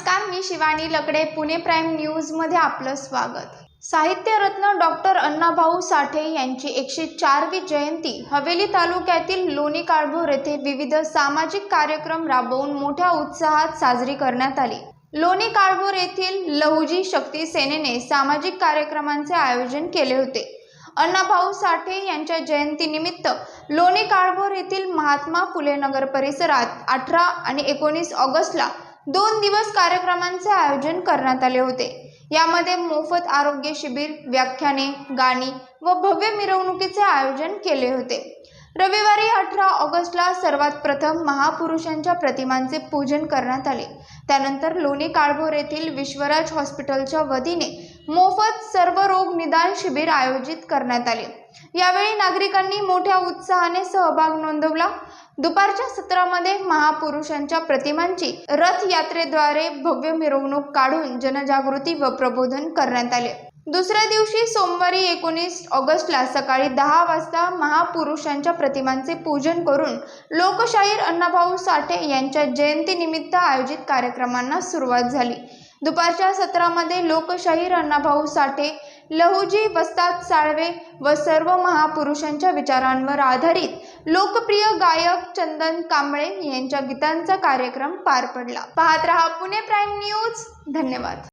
मी Shivani Lakde Pune prime न्यूजमध्ये आपलं स्वागत. साहित्यरत्न डॉक्टर अण्णाभाऊ साठे यांची एकशे चारवी जयंती हवेली तालुक्यातील लोणी काळभोर येथे विविध सामाजिक कार्यक्रम राबवून मोठ्या उत्साहात साजरी करण्यात आली. लोणी काळभोर येथील लहुजी शक्ती सेनेने सामाजिक कार्यक्रमांचे आयोजन केले होते. अण्णाभाऊ साठे यांच्या जयंतीनिमित्त लोणी काळभोर येथील महात्मा फुले नगर परिसरात अठरा आणि एकोणीस ऑगस्टला दोन दिवस कार्यक्रमांचे आयोजन करण्यात आले होते. यामध्ये मोफत आरोग्य शिबिर व्याख्याने गाणी व भव्य मिरवणुकीचे आयोजन केले होते. रविवारी अठरा ऑगस्टला सर्वात प्रथम महापुरुषांच्या प्रतिमांचे पूजन करण्यात आले. त्यानंतर लोणी काळभोर येथील विश्वराज हॉस्पिटलच्या वतीने मोफत सर्व रोग निदान शिबिर आयोजित करण्यात आले. यावेळी नागरिकांनी मोठ्या उत्साहाने सहभाग नोंदवला. दुपारच्या सत्रामध्ये महापुरुषांच्या प्रतिमांची रथयात्रेद्वारे भव्य मिरवणूक काढून जनजागृती व प्रबोधन करण्यात आले. दुसऱ्या दिवशी सोमवारी एकोणीस ऑगस्टला सकाळी दहा वाजता महापुरुषांच्या प्रतिमांचे पूजन करून लोकशाहीर अण्णाभाऊ साठे यांच्या जयंतीनिमित्त आयोजित कार्यक्रमांना सुरुवात झाली. दुपारच्या सत्रामध्ये लोकशाहीर अण्णाभाऊ साठे लहुजी वस्ताद साळवे व सर्व महापुरुषांच्या विचारांवर आधारित लोकप्रिय गायक चंदन कांबळे यांच्या गीतांचा कार्यक्रम पार पडला. पाहत रहा पुणे प्राईम न्यूज. धन्यवाद.